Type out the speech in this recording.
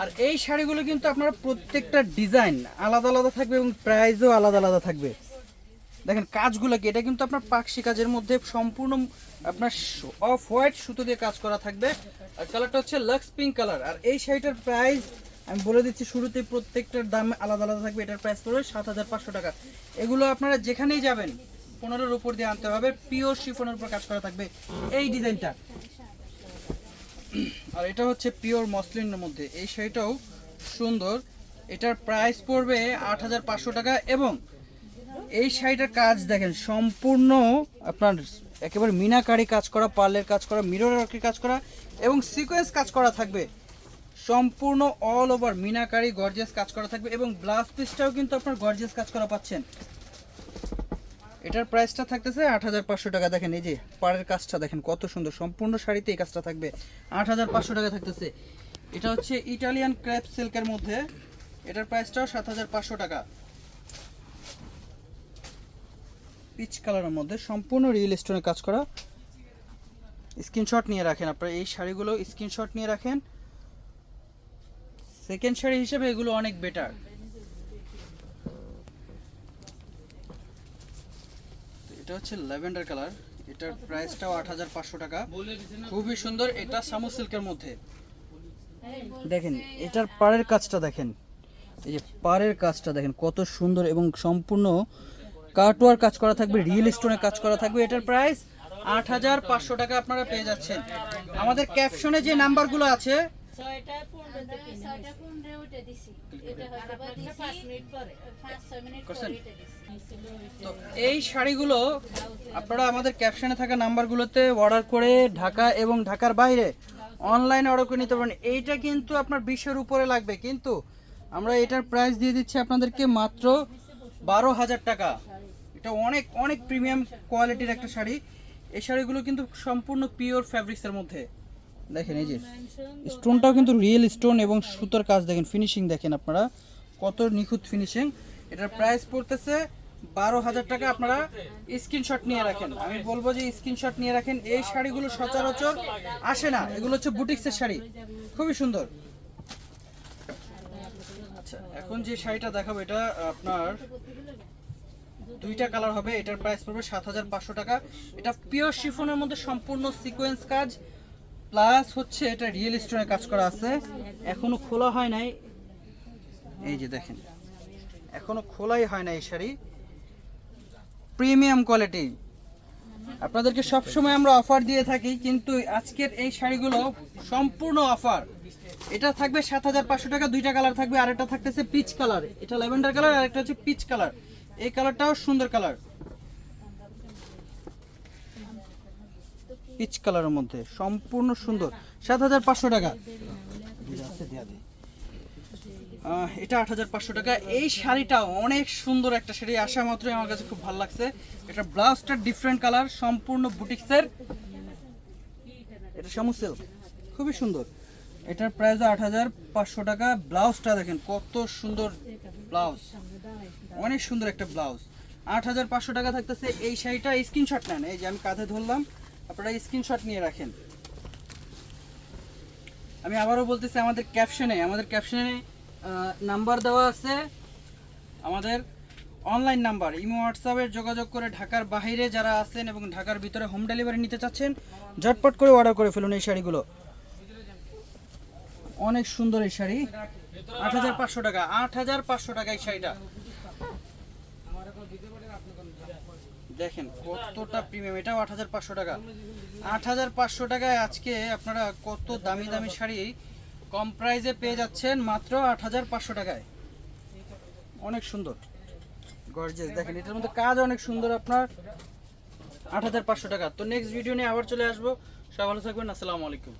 আর এই শাড়িগুলো কিন্তু আপনার প্রত্যেকটা ডিজাইন আলাদা আলাদা থাকবে এবং প্রাইসও আলাদা আলাদা থাকবে। দেখেন কাজগুলো কি? এটা কিন্তু আপনার পাকশি কাজের মধ্যে সম্পূর্ণ আপনার অফ হোয়াইট সুতো দিয়ে কাজ করা থাকবে। আর কালারটা হচ্ছে লাক্স পিঙ্ক কালার। আর এই শাড়িটার প্রাইস আমি বলে দিচ্ছি, শুরুতে প্রত্যেকটার দাম আলাদা আলাদা থাকবে। এটার প্রাইস পড়বে সাত হাজার পাঁচশো টাকা। এগুলো আপনারা যেখানেই যাবেন, পনেরোর উপর দিয়ে আনতে হবে। পিওর শিফনের উপর কাজ করা থাকবে এই ডিজাইনটা। আর এটা হচ্ছে পিওর মসলিনের মধ্যে। এই শাড়িটাও সুন্দর। এটার প্রাইস পড়বে আট হাজার পাঁচশো টাকা এবং এই শাড়িটার কাজ দেখেন, সম্পূর্ণ আপনার একেবারে মিনাকারি কাজ করা, পার্লের কাজ করা মিরর ওয়ার্কের কাজ করা এবং সিকোয়েন্স কাজ করা থাকবে। সম্পূর্ণ অল ওভার মিনাকারি গর্জেস কাজ করা থাকবে এবং ব্লাউজ পিসটাও কিন্তু আপনার গর্জেস কাজ করা পাচ্ছেন। এটার প্রাইসটা থাকতেছে আট হাজার পাঁচশো টাকা। দেখেন এই যে পাড়ের কাজটা, দেখেন কত সুন্দর। সম্পূর্ণ শাড়িতে এই কাজটা থাকবে। আট হাজার পাঁচশো টাকা থাকতেছে। এটা হচ্ছে ইটালিয়ান ক্র্যাপ সিল্কের মধ্যে। এটার প্রাইসটাও সাত হাজার পাঁচশো টাকা। পিচ কালারের মধ্যে সম্পূর্ণ রিয়েল স্টোনে কাজ করা। স্ক্রিনশট নিয়ে রাখেন আপনারা। এই শাড়িগুলো স্ক্রিনশট নিয়ে রাখেন। সেকেন্ড শাড়ি হিসেবে এগুলো অনেক বেটার এটা হচ্ছে ল্যাভেন্ডার কালার। এটার প্রাইসটাও আট হাজার পাঁচশো টাকা। খুবই সুন্দর, এটা সামু সিল্কের মধ্যে। দেখেন, এটার পাড়ের কাজটা দেখেন। এই যে পাড়ের কাজটা দেখেন, কত সুন্দর এবং সম্পূর্ণ কাটওয়ার কাজ করা থাকবে, রিয়েল স্টোনে কাজ করা থাকবে। এটার প্রাইস আট হাজার পাঁচশো টাকা আপনারা পেয়ে যাচ্ছেন। আমাদের ক্যাপশনে যে নাম্বারগুলো আছে এই শাড়িগুলো আপনারা আমাদের ক্যাপশনে থাকা নাম্বারগুলোতে অর্ডার করে ঢাকা এবং ঢাকার বাইরে অনলাইনে অর্ডার করে নিতে পারেন। এইটা কিন্তু আপনার বিশের উপরে লাগবে কিন্তু আমরা এটার প্রাইস দিয়ে দিচ্ছি আপনাদেরকে মাত্র বারো হাজার টাকা। এটা অনেক অনেক প্রিমিয়াম কোয়ালিটির একটা শাড়ি। এই শাড়িগুলো কিন্তু সম্পূর্ণ পিওর ফ্যাব্রিক্সের মধ্যে। দেখেন এই যে স্টোনটাও কিন্তু রিয়েল স্টোন এবং সুতোর কাজ দেখেন ফিনিশিং দেখেন আপনারা। কত নিখুঁত ফিনিশিং এটার প্রাইস পড়তেছে বারো হাজার টাকা। আপনারা স্ক্রিনশট নিয়ে রাখেন। আমি বলব যে স্ক্রিনশট নিয়ে রাখেন। এই শাড়িগুলো সচরাচর আসে না। এগুলো হচ্ছে বুটিক্সের শাড়ি। খুবই সুন্দর। আচ্ছা এখন যে শাড়িটা দেখাবো, এটা আপনার দুইটা কালার হবে। এটার প্রাইস পড়বে সাত হাজার পাঁচশো টাকা। এটা পিওর শিফনের মধ্যে সম্পূর্ণ সিকোয়েন্স কাজ। প্লাস হচ্ছে এটা রিয়েল স্টোনের কাজ করা আছে। এখনও খোলা হয় নাই। এই যে দেখেন। এখনও খোলাই হয় না এই শাড়ি। প্রিমিয়াম কোয়ালিটি আপনাদেরকে সবসময় আমরা অফার দিয়ে থাকি, কিন্তু আজকের এই শাড়িগুলো সম্পূর্ণ অফার এটা থাকবে সাত হাজার পাঁচশো টাকা, দুইটা কালার থাকবে, আর একটা থাকতেছে পিচ কালার এটা ল্যাভেন্ডার কালার আর একটা হচ্ছে পিচ কালার এই কালারটাও সুন্দর কালার পিচ কালারের মধ্যে। সম্পূর্ণ সুন্দর। সাত হাজার পাঁচশো টাকা। এটা আট হাজার পাঁচশো টাকা। এই শাড়িটা অনেক সুন্দর একটা শাড়ি। আসা মাত্রই আমার কাছে খুব ভালো লাগছে। এটা ব্লাউজটা ডিফারেন্ট কালার সম্পূর্ণ বুটিক্সের। এটা সমুসেল খুবই সুন্দর। এটার প্রাইস আট হাজার পাঁচশো টাকা। ব্লাউজটা দেখেন, কত সুন্দর ব্লাউজ। অনেক সুন্দর একটা ব্লাউজ। আট হাজার পাঁচশো টাকা থাকতেছে। এই শাড়িটা স্ক্রিনশট নেন। এই যে আমি কাঁধে ধরলাম। আপনারা স্ক্রিনশট নিয়ে রাখেন। আমি আবারও বলতেছি, আমাদের ক্যাপশনে আমাদের ক্যাপশনে নাম্বার দেওয়া আছে। আমাদের অনলাইন নাম্বার ইমো হোয়াটসঅ্যাপে যোগাযোগ করে ঢাকার বাইরে যারা আছেন এবং ঢাকার ভিতরে হোম ডেলিভারি নিতে চাচ্ছেন, ঝটপট করে অর্ডার করে ফেলুন এই শাড়িগুলো। অনেক সুন্দর এই শাড়ি। আট হাজার পাঁচশো টাকা, আট হাজার পাঁচশো টাকা এই শাড়িটা। দেখেন কতটা প্রিমিয়াম এটাও আট হাজার পাঁচশো টাকা। আট হাজার পাঁচশো টাকায় আজকে আপনারা কত দামি দামি শাড়ি কম প্রাইজে পেয়ে যাচ্ছেন মাত্র আট হাজার পাঁচশো টাকায়। অনেক সুন্দর। গর্জেস দেখেন, এটার মধ্যে কাজ অনেক সুন্দর আপনার। আট হাজার পাঁচশো টাকা। তো নেক্সট ভিডিও নিয়ে আবার চলে আসব। সবাই ভালো থাকবেন। আসসালামু আলাইকুম।